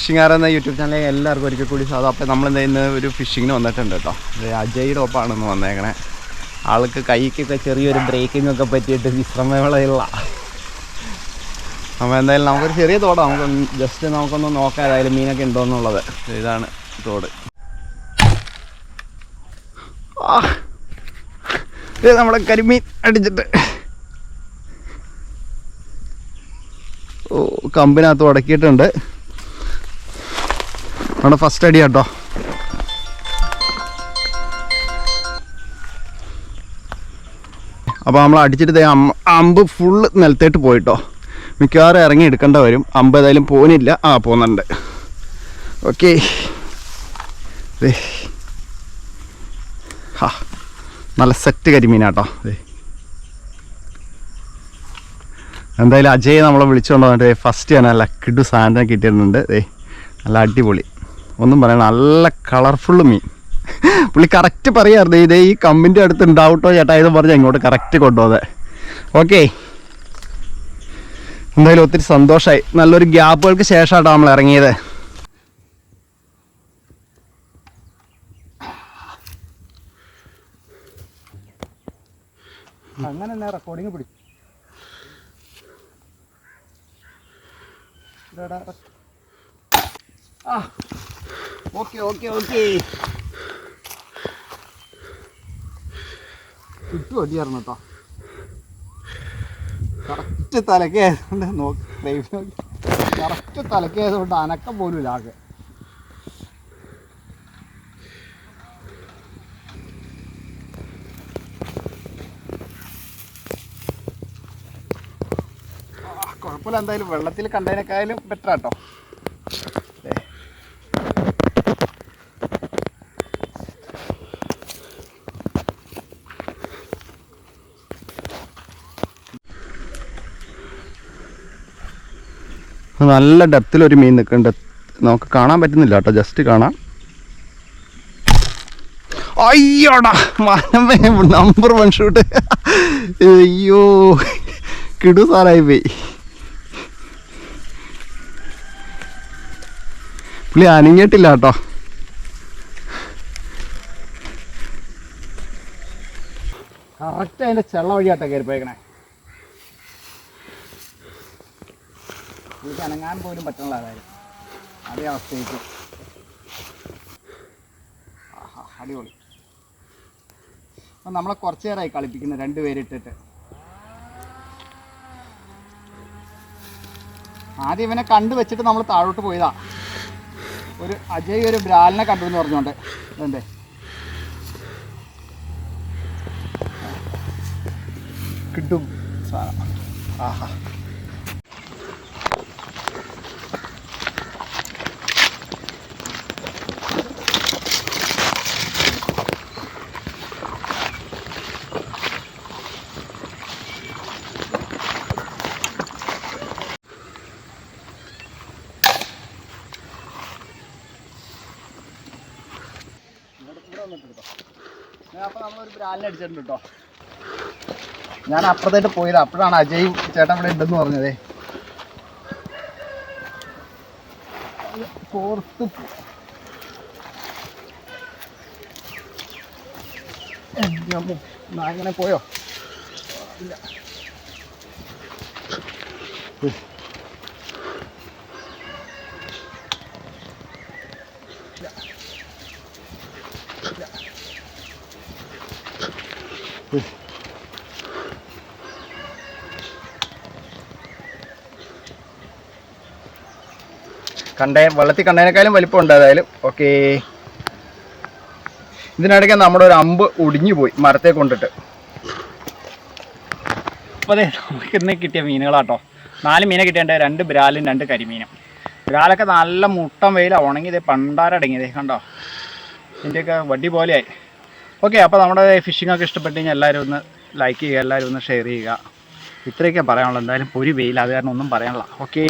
Phishing എന്ന YouTube ചാനലിൽ എല്ലാവർക്കും ഒരിക്കൽ കൂടി സാധാ അപ്പോൾ നമ്മൾ എന്താ ഇന്ന് ഒരു ഫിഷിങ്ങിന് വന്നിട്ടുണ്ട് കേട്ടോ. അജയുടെ ഒപ്പമാണെന്ന് വന്നേക്കണേ. ആൾക്ക് കൈക്കൊക്കെ ചെറിയൊരു ബ്രേക്കിംഗ് ഒക്കെ പറ്റിയിട്ട് വിശ്രമവേളയുള്ള അപ്പോൾ എന്തായാലും നമുക്കൊരു ചെറിയ തോടാണ് നമുക്ക് ജസ്റ്റ് നമുക്കൊന്ന് നോക്കാം ഏതായാലും മീനൊക്കെ ഉണ്ടോ എന്നുള്ളത് ഇതാണ് തോട്. ഇത് നമ്മുടെ കരിമീൻ അടിച്ചിട്ട്. ഓ കമ്പിനകത്ത് ഉടക്കിയിട്ടുണ്ട്. നമ്മുടെ ഫസ്റ്റ് അടി കേട്ടോ അപ്പോൾ നമ്മൾ അടിച്ചിട്ട് അമ്പ് ഫുള്ള് നിലത്തേട്ട് പോയിട്ടോ. മിക്കവാറും ഇറങ്ങി എടുക്കേണ്ട വരും. അമ്പ് ഏതായാലും പോകുന്നില്ല ആ പോകുന്നുണ്ട് ഓക്കെ ഹാ. നല്ല സെറ്റ് കരിമീനാട്ടോ. ദേ. എന്തായാലും അജയ് നമ്മളെ വിളിച്ചുകൊണ്ട് വന്നിട്ട് ഫസ്റ്റ് ഞാൻ നല്ല കിഡു സാധനം കിട്ടിയിട്ടുണ്ട്. നല്ല അടിപൊളി. ഒന്നും പറയണം നല്ല കളർഫുള്ള് മീൻ. പുള്ളി കറക്റ്റ് പറയാറുണ്ട് ഇതേ ഈ കമ്പിന്റെ അടുത്ത് ഉണ്ടാവട്ടോ ചേട്ടാ ഇത് പറഞ്ഞാൽ ഇങ്ങോട്ട് കറക്റ്റ് കൊണ്ടുപോകുന്നത് ഓക്കെ എന്തായാലും ഒത്തിരി സന്തോഷമായി നല്ലൊരു ഗ്യാപ്പുകൾക്ക് ശേഷമാണ് നമ്മൾ ഇറങ്ങിയത്. അങ്ങനെ റെക്കോർഡിങ് പിടിച്ചു ആ. Okay okay okay. ചുറ്റും അടിയായിരുന്നു കേട്ടോ. കറക്റ്റ് തലക്കേതുകൊണ്ട് നോക്കി കറക്റ്റ് തലക്കേതുകൊണ്ട് അനക്കം പോലും ഇല്ല ആകെ. കുഴപ്പമില്ല. എന്തായാലും വെള്ളത്തിൽ കണ്ടതിനേക്കാളും ബെറ്റർ ആട്ടോ നല്ല ഡെപ്തിലൊരു മീൻ നിൽക്കുന്നുണ്ട് നമുക്ക് കാണാൻ പറ്റുന്നില്ല കേട്ടോ ജസ്റ്റ് കാണാം. അയ്യോടാ നമ്പർ വൺ ഷൂട്ട് അയ്യോ കിടു സാറായി പോയി. പുള്ളി അനങ്ങിയിട്ടില്ല കേട്ടോ. കറക്റ്റ് അതിന്റെ ചെള്ള വഴിയാട്ടോ കയറി എനിക്ക് അനങ്ങാൻ പോലും പറ്റുള്ള കാര്യം. അതേ അവസ്ഥയ്ക്ക് അടിപൊളി. അപ്പം നമ്മളെ കുറച്ച് നേരമായി കളിപ്പിക്കുന്നു രണ്ടുപേരിട്ടിട്ട് ആദ്യം ഇവനെ കണ്ടു വെച്ചിട്ട് നമ്മൾ താഴോട്ട് പോയതാ. ഒരു അജയ് ഒരു ബ്രാലിനെ കണ്ടു എന്ന് പറഞ്ഞോണ്ട്. ഇതെന്തേ കിട്ടും. സാധനം ആഹാ. അടിച്ചിട്ടുണ്ട് ഞാൻ അപ്പുറത്തായിട്ട് പോയത് അപ്പോഴാണ് അജയ് ചേട്ടൻ ഇവിടെ ഉണ്ടെന്ന് പറഞ്ഞതേ. കോർത്ത് അമ്മോ, പോയോ? ഇല്ല. കണ്ടേ വെള്ളത്തിൽ കണ്ടതിനേക്കാളും വലിപ്പമുണ്ട് ഏതായാലും. ഓക്കെ ഇതിനിടയ്ക്ക് നമ്മുടെ ഒരു അമ്പ് ഒടിഞ്ഞു പോയി മരത്തെ കൊണ്ടിട്ട്. അപ്പോൾ അതെ നമുക്ക് ഇന്ന് കിട്ടിയ മീനുകളാട്ടോ. നാല് മീനെ കിട്ടിയുണ്ട് രണ്ട് ബ്രാലും രണ്ട് കരിമീനും. ബ്രാലൊക്കെ നല്ല മുട്ടം വെയിലാണ് ഉണങ്ങിയത് പണ്ടാരടങ്ങിയത് കണ്ടോ? ഇതിന്റെയൊക്കെ വടി പോലെയായി ഓക്കെ അപ്പോൾ നമ്മുടെ ഫിഷിംഗ് ഒക്കെ ഇഷ്ടപ്പെട്ട് കഴിഞ്ഞാൽ എല്ലാവരും ഒന്ന് ലൈക്ക് ചെയ്യുക എല്ലാവരും ഒന്ന് ഷെയർ ചെയ്യുക. ഇത്രയൊക്കെ പറയാനുള്ളൂ. എന്തായാലും പൊരി വെയിൽ അത് കാരണം ഒന്നും പറയാനുള്ള ഓക്കേ